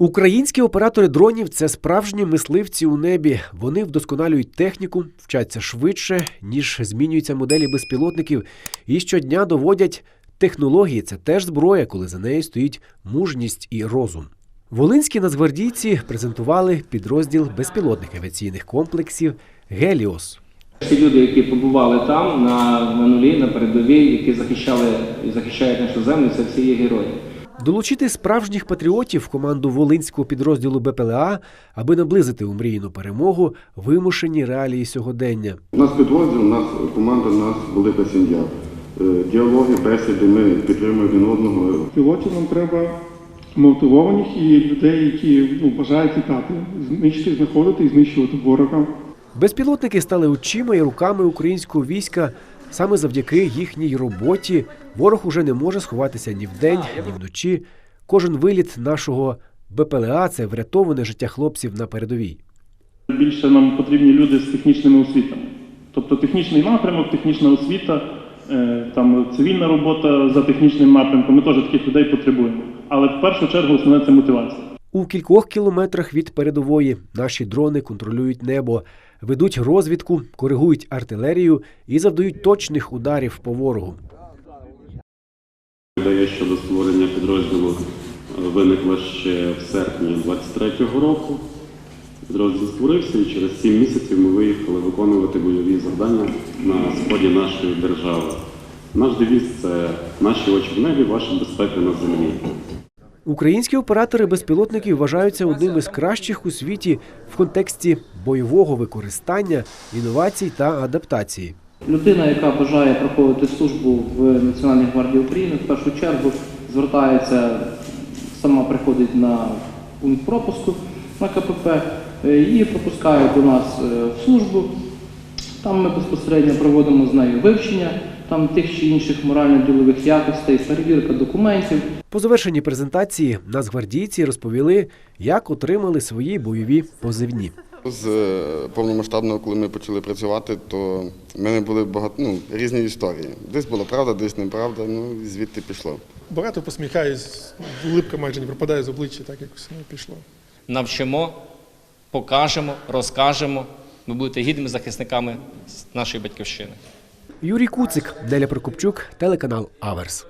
Українські оператори дронів це справжні мисливці у небі. Вони вдосконалюють техніку, вчаться швидше, ніж змінюються моделі безпілотників, і щодня доводять технології. Це теж зброя, коли за нею стоїть мужність і розум. Волинські нацгвардійці презентували підрозділ безпілотних авіаційних комплексів Геліос. Всі люди, які побували там, на, на нулі, на передовій, які захищали і захищають нашу землю, це всі є герої. Долучити справжніх патріотів в команду волинського підрозділу БПЛА, аби наблизити умрійну перемогу, вимушені реалії сьогодення. У нас підрозділ, у нас команда, у нас велика сім'я. Е, Діалоги, бесіди, ми підтримуємо один одного. Пілотів нам треба мотивованих і людей, які ну, бажають літати, знищити, знаходити і знищувати ворога. Безпілотники стали очима і руками українського війська. Саме завдяки їхній роботі ворог уже не може сховатися ні вдень, ні вночі. Кожен виліт нашого БПЛА це врятоване життя хлопців на передовій. Більше нам потрібні люди з технічними освітами. Тобто технічний напрямок, технічна освіта, е, там цивільна робота за технічним напрямком. Ми теж таких людей потребуємо. Але в першу чергу основне це мотивація. У кількох кілометрах від передової наші дрони контролюють небо, ведуть розвідку, коригують артилерію і завдають точних ударів по ворогу. Ідея щодо створення підрозділу е, виникла ще в серпні 23-го року. Підрозділ створився і через 7 місяців ми виїхали виконувати бойові завдання на сході нашої держави. Наш девіз це наші очі в небі, ваша безпека на землі. Українські оператори безпілотників вважаються одним із кращих у світі в контексті бойового використання, інновацій та адаптації. Людина, яка бажає проходити службу в Національній гвардії України, в першу чергу звертається, сама приходить на пункт пропуску на КПП, е, її пропускають до нас е, в службу. Там ми безпосередньо проводимо з нею вивчення там тих чи інших морально-ділових якостей, перевірка документів. По завершенні презентації нацгвардійці розповіли, як отримали свої бойові позивні. З е, повномасштабного, коли ми почали працювати, то в мене були багато ну, різні історії. Десь була правда, десь неправда, ну і звідти пішло. Багато посміхаюсь, улипка майже не пропадає з обличчя, так якось ну, пішло. навчимо, покажемо, розкажемо. Ви будете гідними захисниками нашої батьківщини. Юрій Куцик, Неля Прокопчук, телеканал Аверс.